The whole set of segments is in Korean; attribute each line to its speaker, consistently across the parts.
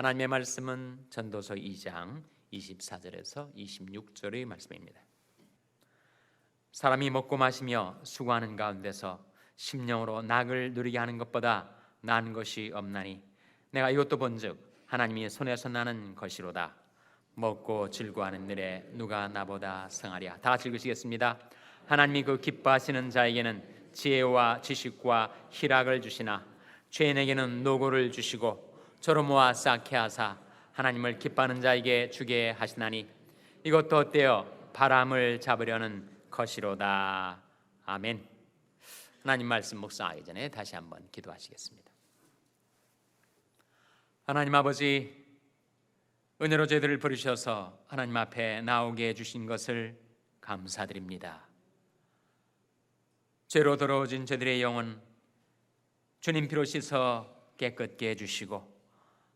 Speaker 1: 하나님의 말씀은 전도서 2장 24절에서 26절의 말씀입니다. 사람이 먹고 마시며 수고하는 가운데서 심령으로 낙을 누리게 하는 것보다 나은 것이 없나니 내가 이것도 본즉 하나님이 손에서 나는 것이로다. 먹고 즐거워하는 일에 누가 나보다 성하랴. 다 같이 읽으시겠습니다. 하나님이 그 기뻐하시는 자에게는 지혜와 지식과 희락을 주시나 죄인에게는 노고를 주시고 저로 모아 쌓게 하사 하나님을 기뻐하는 자에게 주게 하시나니 이것도 어때요? 바람을 잡으려는 것이로다. 아멘. 하나님 말씀 묵상하기 전에 다시 한번 기도하시겠습니다. 하나님 아버지 은혜로 저희들을 부르셔서 하나님 앞에 나오게 해 주신 것을 감사드립니다. 죄로 더러워진 저들의 영혼 주님 피로 씻어 깨끗게 해 주시고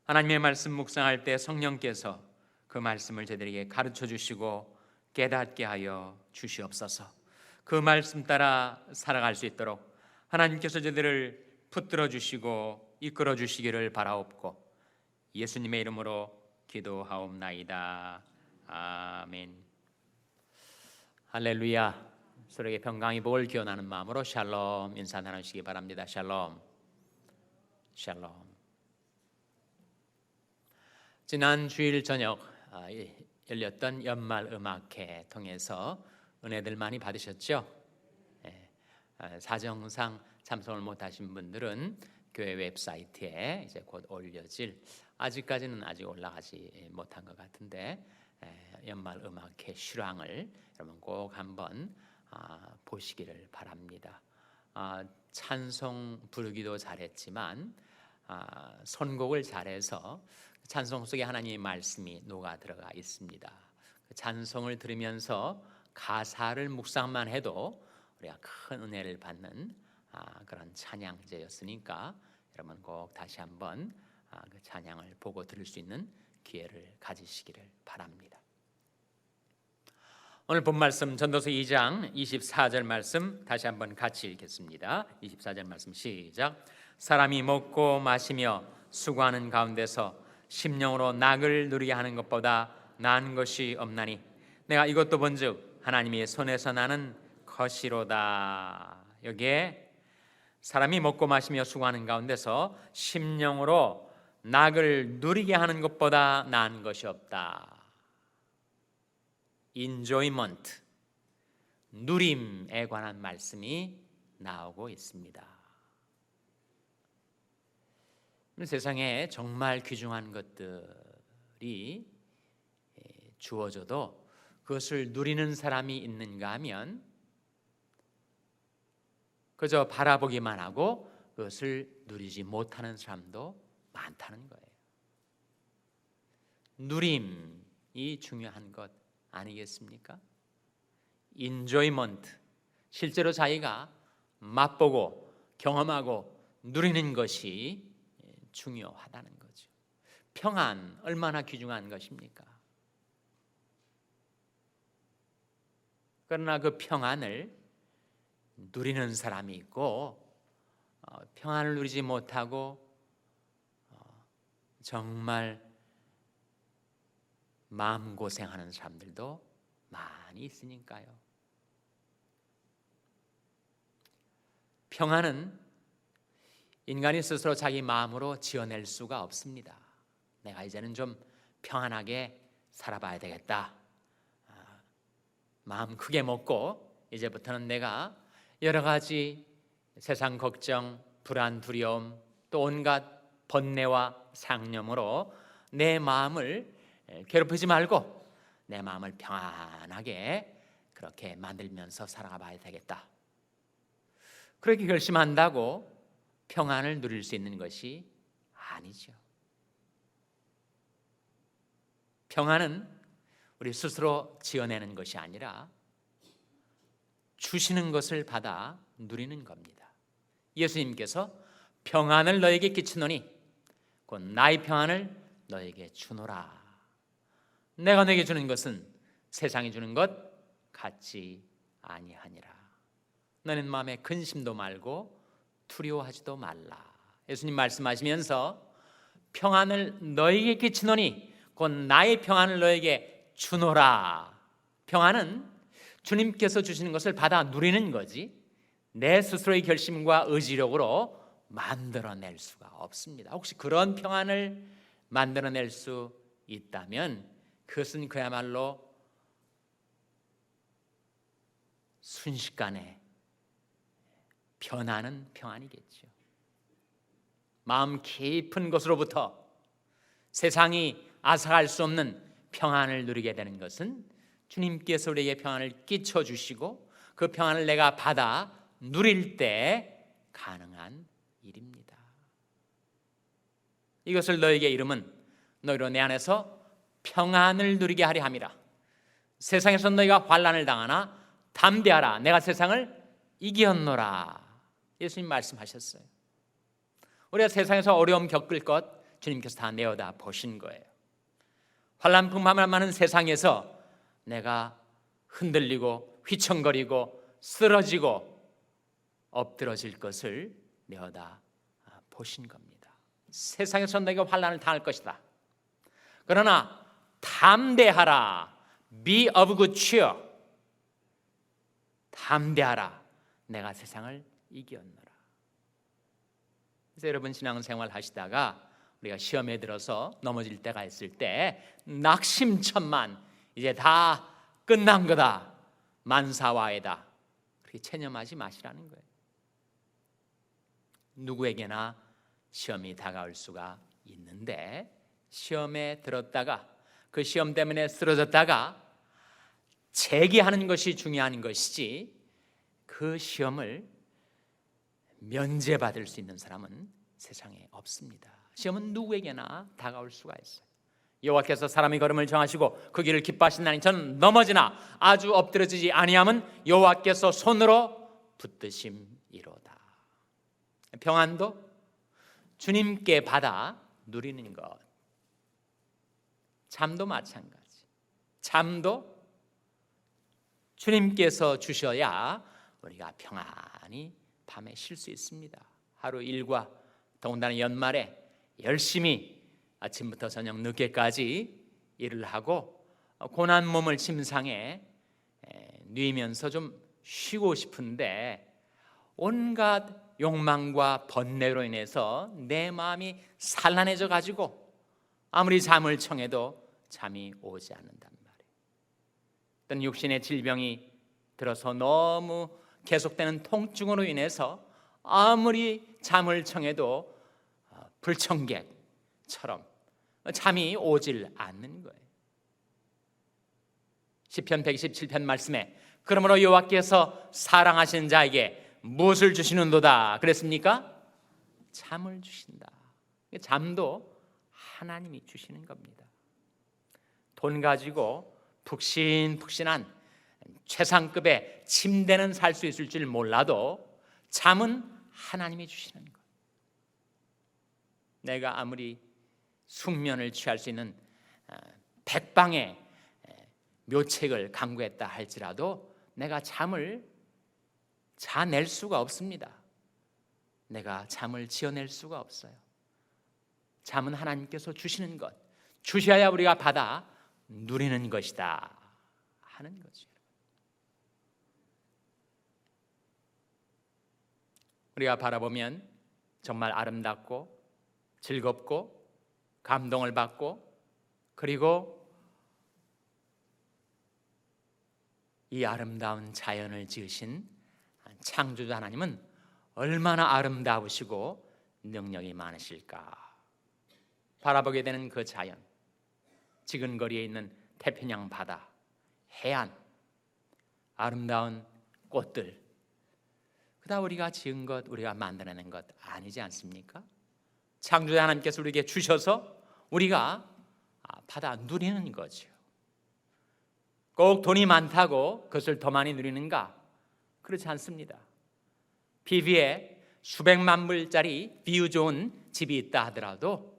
Speaker 1: 하나님의 말씀 묵상할 때 성령께서 그 말씀을 저들에게 가르쳐 주시고 깨닫게 하여 주시옵소서. 그 말씀 따라 살아갈 수 있도록 하나님께서 저들을 붙들어 주시고 이끌어 주시기를 바라옵고 예수님의 이름으로 기도하옵나이다. 아멘. 할렐루야. 서로에게 평강이 복을 기원하는 마음으로 샬롬 인사 나누시기 바랍니다. 샬롬. 샬롬. 지난 주일 저녁 아, 열렸던 연말 음악회 통해서 은혜들 많이 받으셨죠? 예, 아, 사정상 참석을 못하신 분들은 교회 웹사이트에 이제 곧 올려질 아직까지는 아직 올라가지 못한 것 같은데 예, 연말 음악회 실황을 여러분 꼭 한번 아, 보시기를 바랍니다. 찬송 부르기도 잘했지만 선곡을 잘해서 찬송 속에 하나님의 말씀이 녹아 들어가 있습니다. 그 찬송을 들으면서 가사를 묵상만 해도 우리가 큰 은혜를 받는 아, 그런 찬양제였으니까 여러분 꼭 다시 한번 아, 그 찬양을 보고 들을 수 있는 기회를 가지시기를 바랍니다. 오늘 본 말씀 전도서 2장 24절 말씀 다시 한번 같이 읽겠습니다. 24절 말씀 시작. 사람이 먹고 마시며 수고하는 가운데서 심령으로 낙을 누리게 하는 것보다 나은 것이 없나니 내가 이것도 본즉 하나님의 손에서 나는 것이로다. 여기에 사람이 먹고 마시며 수고하는 가운데서 심령으로 낙을 누리게 하는 것보다 나은 것이 없다. 인조이먼트 누림에 관한 말씀이 나오고 있습니다. 세상에 정말 귀중한 것들이 주어져도 그것을 누리는 사람이 있는가 하면 그저 바라보기만 하고 그것을 누리지 못하는 사람도 많다는 거예요. 누림이 중요한 것 아니겠습니까? 인조이먼트 실제로 자기가 맛보고 경험하고 누리는 것이 중요하다는 거죠. 평안 얼마나 귀중한 것입니까? 그러나 그 평안을 누리는 사람이 있고 어, 평안을 누리지 못하고 어, 정말 마음 고생하는 사람들도 많이 있으니까요. 평안은 인간이 스스로 자기 마음으로 지어낼 수가 없습니다. 내가 이제는 좀 평안하게 살아봐야 되겠다. 아, 마음 크게 먹고 이제부터는 내가 여러 가지 세상 걱정, 불안, 두려움, 또 온갖 번뇌와 상념으로 내 마음을 괴롭히지 말고 내 마음을 평안하게 그렇게 만들면서 살아가봐야 되겠다. 그렇게 결심한다고 평안을 누릴 수 있는 것이 아니죠. 평안은 우리 스스로 지어내는 것이 아니라 주시는 것을 받아 누리는 겁니다. 예수님께서 평안을 너에게 끼치노니 곧 나의 평안을 너에게 주노라. 내가 너에게 주는 것은 세상이 주는 것 같지 아니하니라. 너는 마음에 근심도 말고 두려워하지도 말라. 예수님 말씀하시면서 평안을 너에게 끼치노니 곧 나의 평안을 너에게 주노라. 평안은 주님께서 주시는 것을 받아 누리는 거지 내 스스로의 결심과 의지력으로 만들어낼 수가 없습니다. 혹시 그런 평안을 만들어낼 수 있다면 그것은 그야말로 순식간에 변하는 평안이겠죠. 마음 깊은 곳으로부터 세상이 앗아갈 수 없는 평안을 누리게 되는 것은 주님께서 우리에게 평안을 끼쳐 주시고 그 평안을 내가 받아 누릴 때 가능한 일입니다. 이것을 너에게 이름은 너희로 내 안에서 평안을 누리게 하려 함이라. 세상에서 너희가 환란을 당하나 담대하라. 내가 세상을 이겼노라. 예수님 말씀하셨어요. 우리가 세상에서 어려움 겪을 것 주님께서 다 내어다 보신 거예요. 환란 풍파만 많은 세상에서 내가 흔들리고 휘청거리고 쓰러지고 엎드러질 것을 내어다 보신 겁니다. 세상에서 내가 환란을 당할 것이다. 그러나 담대하라. Be of good cheer. 담대하라. 내가 세상을 이겼노라. 그래서 여러분 신앙생활 하시다가 우리가 시험에 들어서 넘어질 때가 있을 때 낙심천만 이제 다 끝난 거다. 만사와이다. 그렇게 체념하지 마시라는 거예요. 누구에게나 시험이 다가올 수가 있는데 시험에 들었다가 그 시험 때문에 쓰러졌다가 재기하는 것이 중요한 것이지 그 시험을 면제받을 수 있는 사람은 세상에 없습니다. 시험은 누구에게나 다가올 수가 있어요. 여호와께서 사람의 걸음을 정하시고 그 길을 기뻐하신다니 저는 넘어지나 아주 엎드러지지 아니함은 여호와께서 손으로 붙드심이로다. 평안도 주님께 받아 누리는 것. 잠도 마찬가지. 잠도 주님께서 주셔야 우리가 평안히 밤에 쉴 수 있습니다. 하루 일과 더군다나 연말에 열심히 아침부터 저녁 늦게까지 일을 하고 고난 몸을 침상에 누이면서 좀 쉬고 싶은데 온갖 욕망과 번뇌로 인해서 내 마음이 산란해져 가지고 아무리 잠을 청해도 잠이 오지 않는단 말이에요. 어떤 육신의 질병이 들어서 너무 계속되는 통증으로 인해서 아무리 잠을 청해도 어, 불청객처럼 잠이 오질 않는 거예요. 시편 127편 말씀에 그러므로 여호와께서 사랑하시는 자에게 무엇을 주시는도다 그랬습니까? 잠을 주신다. 잠도 하나님이 주시는 겁니다. 돈 가지고 푹신푹신한 최상급의 침대는 살 수 있을 줄 몰라도 잠은 하나님이 주시는 것. 내가 아무리 숙면을 취할 수 있는 어, 백방의 묘책을 강구했다 할지라도 내가 잠을 자낼 수가 없습니다. 내가 잠을 지어낼 수가 없어요. 잠은 하나님께서 주시는 것, 주셔야 우리가 받아 누리는 것이다 하는 거죠. 우리가 바라보면 정말 아름답고 즐겁고 감동을 받고 그리고 이 아름다운 자연을 지으신 창조주 하나님은 얼마나 아름다우시고 능력이 많으실까? 바라보게 되는 그 자연 지근거리에 있는 태평양 바다 해안 아름다운 꽃들 그다 우리가 지은 것 우리가 만들어낸 것 아니지 않습니까? 창조주 하나님께서 우리에게 주셔서 우리가 받아 누리는 거죠. 꼭 돈이 많다고 그것을 더 많이 누리는가? 그렇지 않습니다. 비비에 수백만 불짜리 비유 좋은 집이 있다 하더라도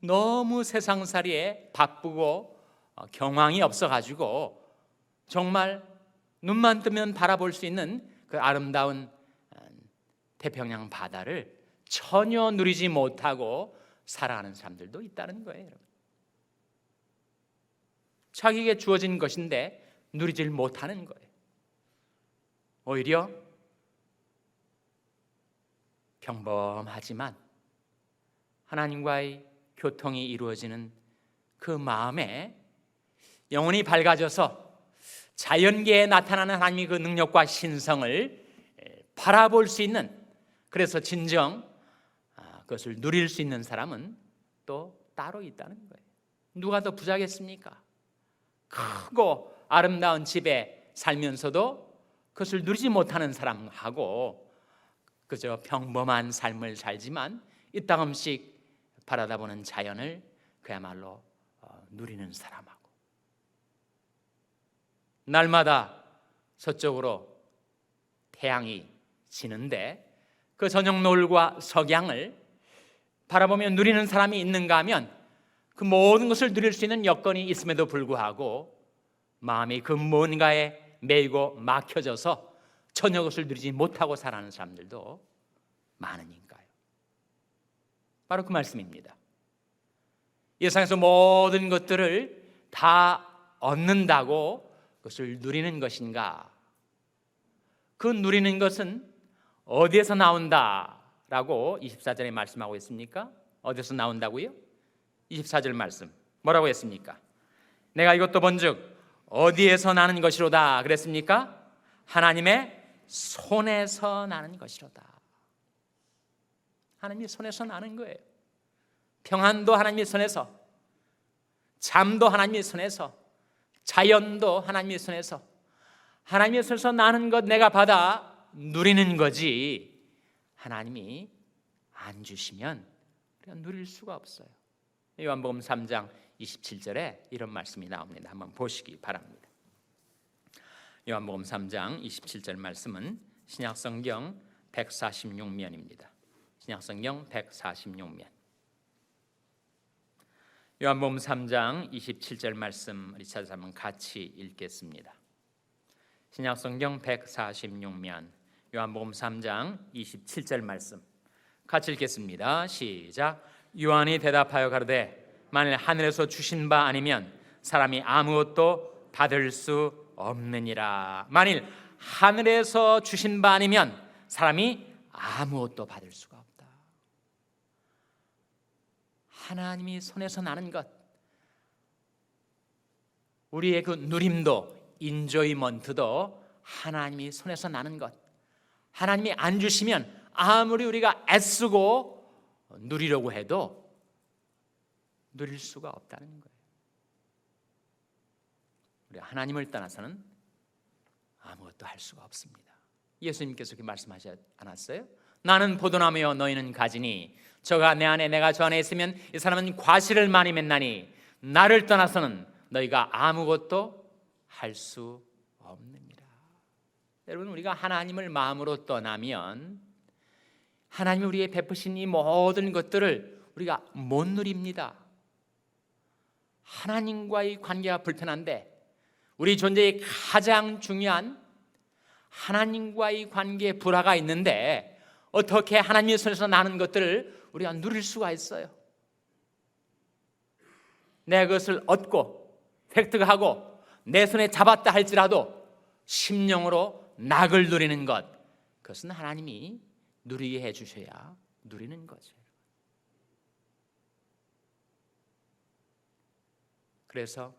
Speaker 1: 너무 세상살이에 바쁘고 어, 경황이 없어가지고 정말 눈만 뜨면 바라볼 수 있는 그 아름다운 어, 태평양 바다를 전혀 누리지 못하고 살아가는 사람들도 있다는 거예요. 여러분. 자기에게 주어진 것인데 누리질 못하는 거예요. 오히려 평범하지만 하나님과의 교통이 이루어지는 그 마음에 영혼이 밝아져서 자연계에 나타나는 하나님의 그 능력과 신성을 바라볼 수 있는 그래서 진정 아, 그것을 누릴 수 있는 사람은 또 따로 있다는 거예요. 누가 더 부자겠습니까? 크고 아름다운 집에 살면서도 그것을 누리지 못하는 사람하고 그저 평범한 삶을 살지만 이따금씩 바라다보는 자연을 그야말로 어, 누리는 사람하고 날마다 서쪽으로 태양이 지는데 그 저녁 노을과 석양을 바라보며 누리는 사람이 있는가 하면 그 모든 것을 누릴 수 있는 여건이 있음에도 불구하고 마음이 그 뭔가에 매이고 막혀져서 전혀 것을 누리지 못하고 살아가는 사람들도 많으니까요. 바로 그 말씀입니다. 이 세상에서 모든 것들을 다 얻는다고 그것을 누리는 것인가? 그 누리는 것은 어디에서 나온다라고 24절에 말씀하고 있습니까? 어디서 나온다고요? 24절 말씀 뭐라고 했습니까? 내가 이것도 본즉 어디에서 나는 것이로다 그랬습니까? 하나님의 손에서 나는 것이로다. 하나님의 손에서 나는 거예요. 평안도 하나님의 손에서, 잠도 하나님의 손에서, 자연도 하나님의 손에서, 하나님의 손에서 나는 것 내가 받아 누리는 거지. 하나님이 안 주시면 우리가 누릴 수가 없어요. 요한복음 3장 27절에 이런 말씀이 나옵니다. 한번 보시기 바랍니다. 요한복음 3장 27절 말씀은 신약 성경 146면입니다. 신약 성경 146면. 요한복음 3장 27절 말씀 우리 찾아서 같이 읽겠습니다. 신약 성경 146면 요한복음 3장 27절 말씀 같이 읽겠습니다. 시작. 요한이 대답하여 가로되 만일 하늘에서 주신 바 아니면 사람이 아무것도 받을 수 없느니라. 만일 하늘에서 주신 바 아니면 사람이 아무것도 받을 수가 없다. 하나님이 손에서 나는 것, 우리의 그 누림도 인조이먼트도 하나님이 손에서 나는 것. 하나님이 안 주시면 아무리 우리가 애쓰고 누리려고 해도 누릴 수가 없다는 거예요. 우리 하나님을 떠나서는 아무것도 할 수가 없습니다. 예수님께서 그렇게 말씀하지 않았어요? 나는 포도나무요 너희는 가지니 저가 내 안에 내가 저 안에 있으면 이 사람은 과실을 많이 맺나니 나를 떠나서는 너희가 아무것도 할 수. 여러분 우리가 하나님을 마음으로 떠나면 하나님이 우리의 베푸신 이 모든 것들을 우리가 못 누립니다. 하나님과의 관계가 불편한데 우리 존재의 가장 중요한 하나님과의 관계에 불화가 있는데 어떻게 하나님의 손에서 나는 것들을 우리가 누릴 수가 있어요? 내 것을 얻고 획득하고 내 손에 잡았다 할지라도 심령으로 낙을 누리는 것 그것은 하나님이 누리게 해 주셔야 누리는 거죠. 그래서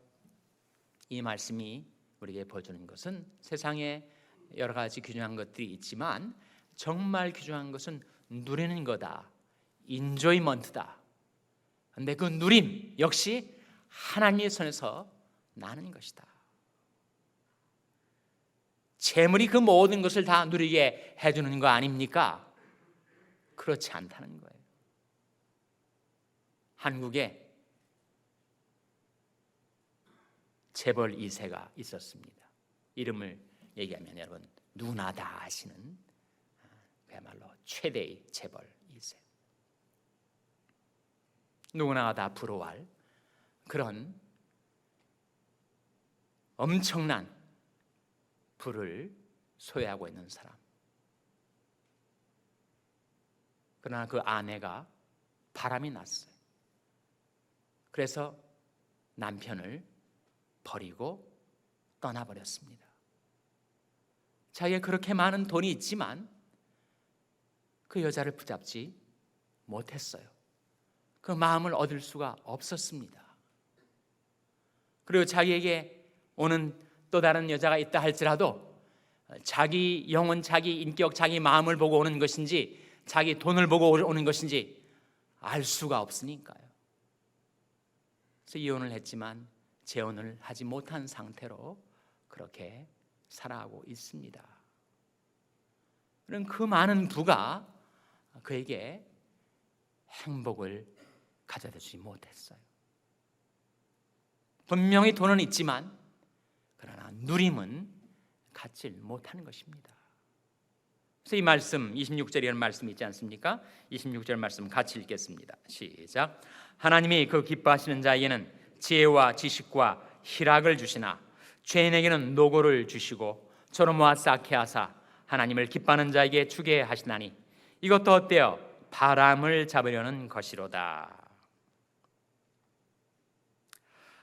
Speaker 1: 이 말씀이 우리에게 보여주는 것은 세상에 여러 가지 귀중한 것들이 있지만 정말 귀중한 것은 누리는 거다. 인조이먼트다. 근데 그 누림 역시 하나님의 손에서 나는 것이다. 재물이 그 모든 것을 다 누리게 해주는 거 아닙니까? 그렇지 않다는 거예요. 한국에 재벌 2세가 있었습니다. 이름을 얘기하면 여러분 누구나 다 아시는 그야말로 최대의 재벌 2세. 누구나 다 부러워할 그런 엄청난 부를 소유하고 있는 사람. 그러나 그 아내가 바람이 났어요. 그래서 남편을 버리고 떠나버렸습니다. 자기가 그렇게 많은 돈이 있지만 그 여자를 붙잡지 못했어요. 그 마음을 얻을 수가 없었습니다. 그리고 자기에게 오는 또 다른 여자가 있다 할지라도 자기 영혼, 자기 인격, 자기 마음을 보고 오는 것인지 자기 돈을 보고 오는 것인지 알 수가 없으니까요. 그래서 이혼을 했지만 재혼을 하지 못한 상태로 그렇게 살아가고 있습니다. 그럼 그 많은 부가 그에게 행복을 가져다 주지 못했어요. 분명히 돈은 있지만 누림은 갖질 못하는 것입니다. 그래서 이 말씀 26절이라는 말씀이 있지 않습니까? 26절 말씀 같이 읽겠습니다. 시작. 하나님이 그 기뻐하시는 자에게는 지혜와 지식과 희락을 주시나 죄인에게는 노고를 주시고 저로 모아 쌓게 하사 하나님을 기뻐하는 자에게 주게 하시나니 이것도 어때요? 바람을 잡으려는 것이로다.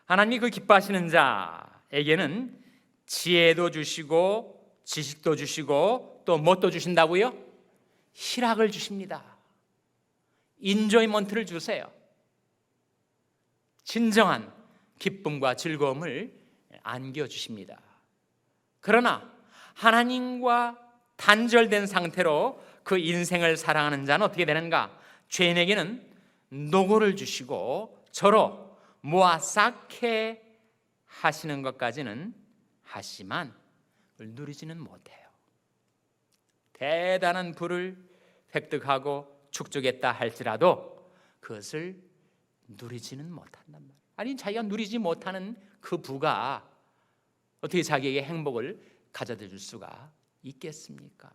Speaker 1: 하나님이 그 기뻐하시는 자에게는 지혜도 주시고 지식도 주시고 또 뭣도 주신다고요? 희락을 주십니다. 인조이먼트를 주세요. 진정한 기쁨과 즐거움을 안겨 주십니다. 그러나 하나님과 단절된 상태로 그 인생을 살아가는 자는 어떻게 되는가? 죄인에게는 노고를 주시고 저로 모아 쌓게 하시는 것까지는 하지만 누리지는 못해요. 대단한 부를 획득하고 축적했다 할지라도 그것을 누리지는 못한단 말이에요. 아니 자기가 누리지 못하는 그 부가 어떻게 자기에게 행복을 가져다 줄 수가 있겠습니까?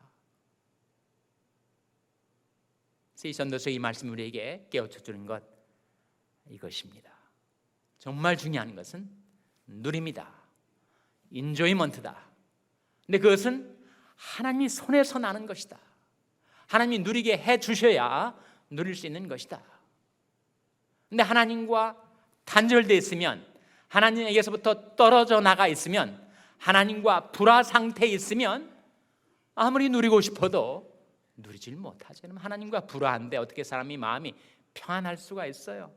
Speaker 1: 이 말씀 우리에게 깨우쳐 주는 것 이것입니다. 정말 중요한 것은 누림이다. 인조이먼트다. 근데 그것은 하나님이 손에서 나는 것이다. 하나님이 누리게 해 주셔야 누릴 수 있는 것이다. 근데 하나님과 단절되어 있으면 하나님에게서부터 떨어져 나가 있으면 하나님과 불화 상태에 있으면 아무리 누리고 싶어도 누리질 못하죠. 하나님과 불화한데 어떻게 사람이 마음이 평안할 수가 있어요?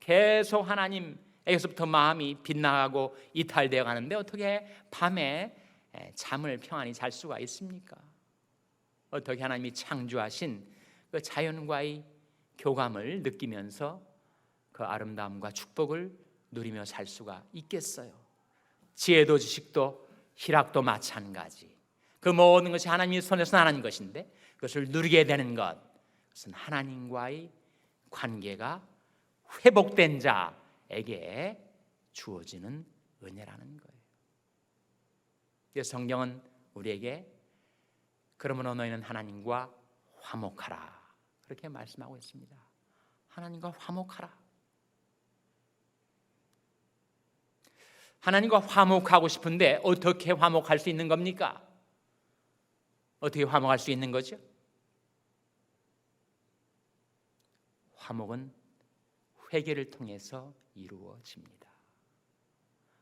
Speaker 1: 계속 하나님 에게서부터 마음이 빗나가고 이탈되어 가는데 어떻게 밤에 잠을 평안히 잘 수가 있습니까? 어떻게 하나님이 창조하신 그 자연과의 교감을 느끼면서 그 아름다움과 축복을 누리며 살 수가 있겠어요. 지혜도 지식도 희락도 마찬가지. 그 모든 것이 하나님의 손에서 나는 것인데 그것을 누리게 되는 것, 그것은 하나님과의 관계가 회복된 자 에게 주어지는 은혜라는 거예요. 성경은 우리에게 그러므로 너희는 하나님과 화목하라 그렇게 말씀하고 있습니다. 하나님과 화목하라. 하나님과 화목하고 싶은데 어떻게 화목할 수 있는 겁니까? 어떻게 화목할 수 있는 거죠? 화목은 회개를 통해서 이루어집니다.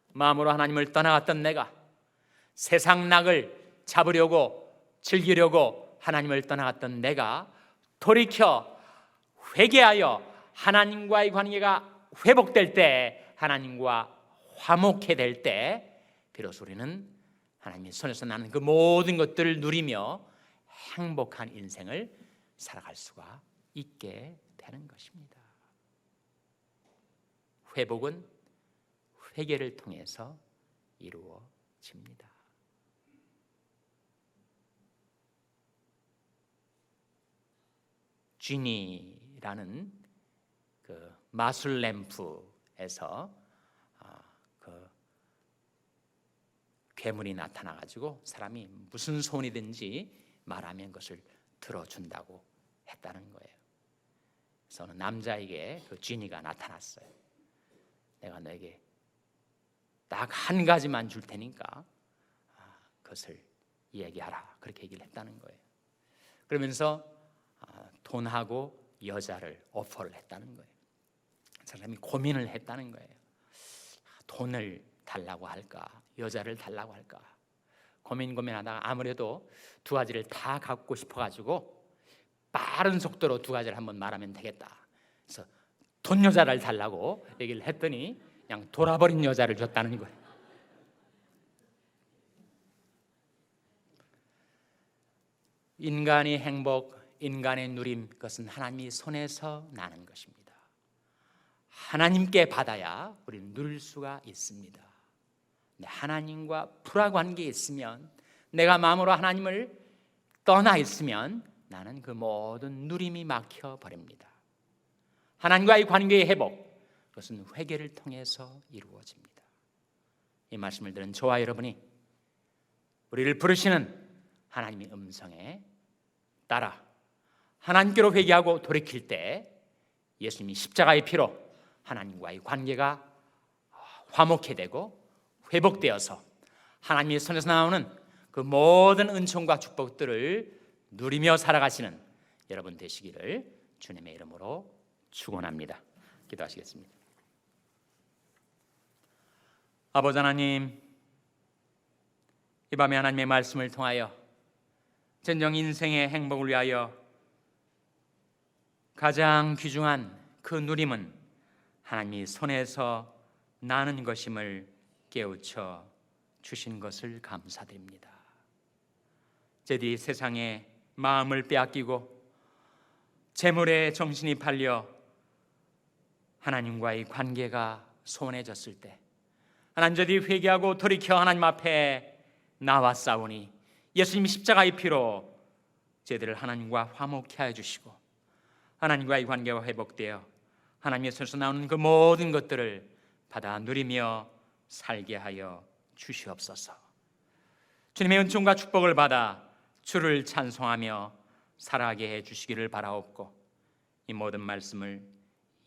Speaker 1: 마음으로 하나님을 떠나갔던 내가 세상 낙을 잡으려고 즐기려고 하나님을 떠나갔던 내가 돌이켜 회개하여 하나님과의 관계가 회복될 때 하나님과 화목해 될 때 비로소 우리는 하나님의 손에서 나는 그 모든 것들을 누리며 행복한 인생을 살아갈 수가 있게 되는 것입니다. 회복은 회개를 통해서 이루어집니다. 쥐니라는 그 마술 램프에서 아, 그 괴물이 나타나 가지고 사람이 무슨 소원이든지 말하면 그것을 들어준다고 했다는 거예요. 그래서 남자에게 그 쥐니가 나타났어요. 내가 너에게 딱 한 가지만 줄 테니까 아, 그것을 얘기하라 그렇게 얘기를 했다는 거예요. 그러면서 아, 돈하고 여자를 오퍼를 했다는 거예요. 사람이 고민을 했다는 거예요. 돈을 달라고 할까, 여자를 달라고 할까. 고민 고민하다가 아무래도 두 가지를 다 갖고 싶어 가지고 빠른 속도로 두 가지를 한번 말하면 되겠다. 그래서 돈 여자를 달라고 얘기를 했더니 그냥 돌아버린 여자를 줬다는 거예요. 인간의 행복, 인간의 누림 그것은 하나님이 손에서 나는 것입니다. 하나님께 받아야 우리는 누릴 수가 있습니다. 하나님과 불화 관계에 있으면 내가 마음으로 하나님을 떠나 있으면 나는 그 모든 누림이 막혀 버립니다. 하나님과의 관계의 회복 그것은 회개를 통해서 이루어집니다. 이 말씀을 들은 저와 여러분이 우리를 부르시는 하나님의 음성에 따라 하나님께로 회개하고 돌이킬 때 예수님이 십자가의 피로 하나님과의 관계가 화목해 되고 회복되어서 하나님의 손에서 나오는 그 모든 은총과 축복들을 누리며 살아가시는 여러분 되시기를 주님의 이름으로 축원합니다. 기도하시겠습니다. 아버지 하나님, 이 밤에 하나님의 말씀을 통하여 진정 인생의 행복을 위하여 가장 귀중한 그 누림은 하나님이 손에서 나는 것임을 깨우쳐 주신 것을 감사드립니다. 제디 세상에 마음을 빼앗기고 재물에 정신이 팔려 하나님과의 관계가 소원해졌을 때 하나님 저디 회개하고 돌이켜 하나님 앞에 나와 싸우니 예수님 십자가의 피로 저희들을 하나님과 화목케 하여 주시고 하나님과의 관계가 회복되어 하나님의 손에서 나오는 그 모든 것들을 받아 누리며 살게 하여 주시옵소서. 주님의 은총과 축복을 받아 주를 찬송하며 살아가게 해 주시기를 바라옵고 이 모든 말씀을